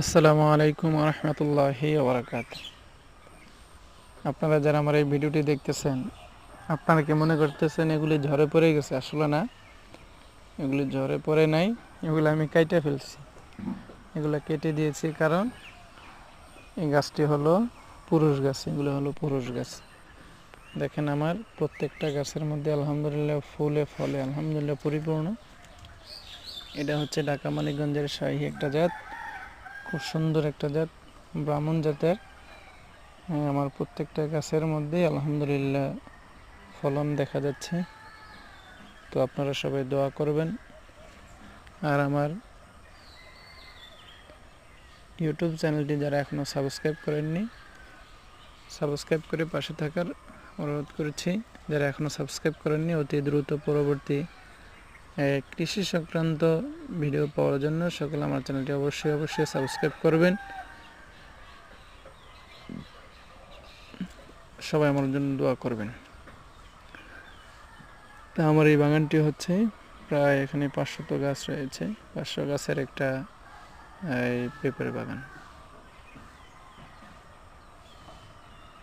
আসসালামু আলাইকুম রহমতুল্লাহি ওবরাকাত। আপনারা যারা আমার এই ভিডিওটি দেখতেছেন, আপনারা কি মনে করতেছেন এগুলি ঝরে পড়ে গেছে? আসলে না, এগুলি ঝরে পড়ে নাই, এগুলো আমি কেটে ফেলছি। এগুলো কেটে দিয়েছি কারণ এই গাছটি হলো পুরুষ গাছ, এগুলো হলো পুরুষ গাছ। দেখেন আমার প্রত্যেকটা গাছের মধ্যে আলহামদুলিল্লাহ ফুলে ফলে, আলহামদুলিল্লাহ পরিপূর্ণ। এটা হচ্ছে ঢাকা মানিকগঞ্জের শাহী একটা জাত। খুব সুন্দর একটা জাত, ব্রাহ্মণ জাতের। আমার প্রত্যেকটা গাছের মধ্যেই আলহামদুলিল্লাহ ফলন দেখা যাচ্ছে। তো আপনারা সবাই দোয়া করবেন। আর আমার ইউটিউব চ্যানেলটি যারা এখনও সাবস্ক্রাইব করেননি, সাবস্ক্রাইব করে পাশে থাকার অনুরোধ করেছি। যারা এখনও সাবস্ক্রাইব করেননি, অতি দ্রুত পরবর্তী কৃষি সংক্রান্ত ভিডিও পাওয়ার জন্য সকলে আমার চ্যানেলটি অবশ্যই অবশ্যই সাবস্ক্রাইব করবেন। সবাই আমার জন্য দোয়া করবেন। তা আমার এই বাগানটি হচ্ছে প্রায় এখানে পাঁচশত গাছ রয়েছে। পাঁচশো গাছের একটা এই পেঁপের বাগান।